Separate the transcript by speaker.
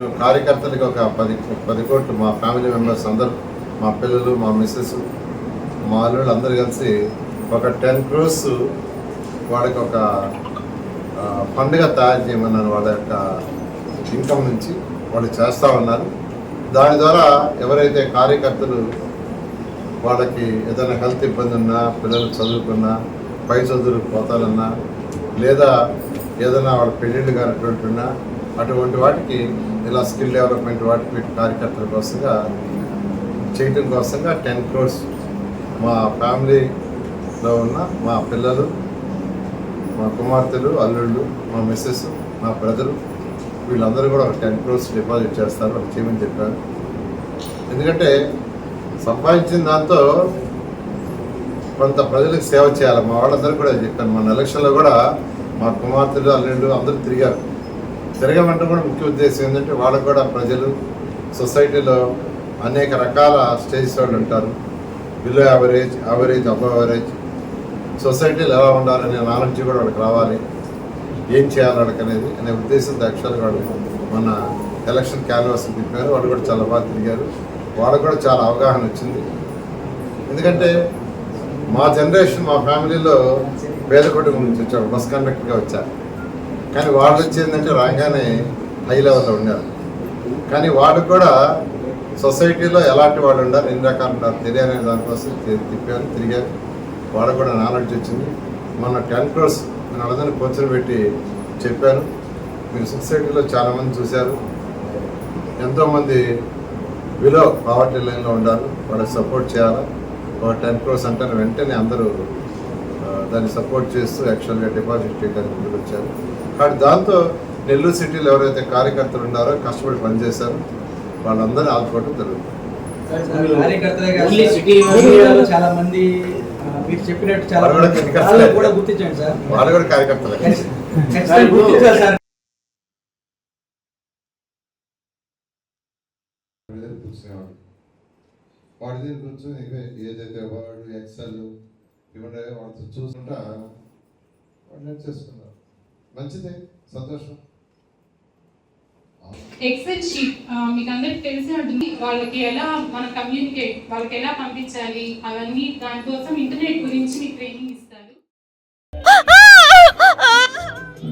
Speaker 1: కార్యకర్తలకి ఒక పది పది కోట్లు మా ఫ్యామిలీ మెంబర్స్ అందరు మా పిల్లలు మా మిస్సెస్ మా అల్లుళ్ళు అందరు కలిసి ఒక టెన్ క్రోర్స్ వాడికి ఒక పండుగ తయారు చేయమన్నారు వాళ్ళ యొక్క ఇన్కమ్ నుంచి వాళ్ళు చేస్తూ ఉన్నారు. దాని ద్వారా ఎవరైతే కార్యకర్తలు వాళ్ళకి ఏదైనా హెల్త్ ఇబ్బంది ఉన్నా పిల్లలు చదువుకున్నా పై చదువులు పోతాలన్నా లేదా ఏదైనా వాళ్ళ పెళ్ళిళ్ళు కానటువంటి ఉన్నా అటువంటి వాటికి ఇలా స్కిల్ డెవలప్మెంట్ వాటికి వీటి కార్యకర్తల కోసంగా చేయటం కోసంగా టెన్ క్రోర్స్ మా ఫ్యామిలీలో ఉన్న మా పిల్లలు మా కుమార్తెలు అల్లుళ్ళు మా మిస్సెస్ మా బ్రదరు వీళ్ళందరూ కూడా ఒక టెన్ క్రోర్స్ డిపాజిట్ చేస్తారు వాళ్ళు చేయమని చెప్పారు. ఎందుకంటే సంపాదించిన దాంతో కొంత ప్రజలకు సేవ చేయాలి. మా వాళ్ళందరూ కూడా చెప్పాను మన ఎలక్షన్లో కూడా మా కుమార్తెలు అల్లుళ్ళు అందరూ తిరిగారు. తిరగమంటే కూడా ముఖ్య ఉద్దేశం ఏంటంటే వాళ్ళకు కూడా ప్రజలు సొసైటీలో అనేక రకాల స్టేజ్ వాళ్ళు ఉంటారు. Below average average above average. సొసైటీలో ఎలా ఉండాలనే నాలెడ్జ్ కూడా వాళ్ళకి రావాలి. ఏం చేయాలి వాళ్ళకి అనేది అనే ఉద్దేశంతో యాక్చువల్గా వాళ్ళు మన ఎలక్షన్ క్యాన్వాస్ తిప్పారు. వాళ్ళు కూడా చాలా బాగా తిరిగారు. వాళ్ళకు కూడా చాలా అవగాహన వచ్చింది. ఎందుకంటే మా జనరేషన్ మా ఫ్యామిలీలో పేద కుటుంబం నుంచి వచ్చారు. బస్ కండక్టర్గా వచ్చారు. కానీ వాళ్ళు వచ్చిందంటే రాగానే హై లెవెల్లో ఉన్నారు కానీ వాడు కూడా సొసైటీలో ఎలాంటి వాడు ఉండాలి ఎన్ని రకాలు ఉండాలి తెలియని దానికోసం తిప్పారు తిరిగారు. వాడు కూడా నాలెడ్జ్ వచ్చింది. మొన్న టెన్ క్రోర్స్ నేను వాళ్ళందరినీ కూర్చొని పెట్టి చెప్పాను మీరు సొసైటీలో చాలామంది చూశారు. ఎంతోమంది బిలో పావర్టీ లైన్లో ఉండాలి. వాళ్ళకి సపోర్ట్ చేయాలి? ఒక టెన్ క్రోర్స్ అంటే వెంటనే అందరూ దాన్ని సపోర్ట్ చేస్తూ యాక్చువల్గా డిపాజిట్ చేయడానికి ముందుకు వచ్చారు కాబట్టి దాంతో నెల్లూరు సిటీలో ఎవరైతే కార్యకర్తలు ఉన్నారో కష్టపడి పనిచేశారు. వాళ్ళందరినీ ఆదుకోవడం జరుగుతుంది.
Speaker 2: చాలా మంది మీరు చెప్పినట్టు చాలా
Speaker 1: కూడా
Speaker 2: గుర్తించండి సార్.
Speaker 1: వాళ్ళు కూడా కార్యకర్తలే. కూర్చునేవాడు వాడి దగ్గర కూర్చొని ఏదైతే ఎక్సెల్ ఇవ్వండి వాళ్ళతో చూసుకుంటా వాడు నేర్చేసుకున్నారు మంచిదే సంతోషం.
Speaker 3: ఎక్సెల్ షీట్ మీకు అందరికి తెలిసే ఉంటుంది వాళ్ళకి ఎలా మన కమ్యూనికేట్ వాళ్ళకి ఎలా పంపించాలి అవన్నీ దానికోసం ఇంటర్నెట్ గురించి మీకు ట్రైనింగ్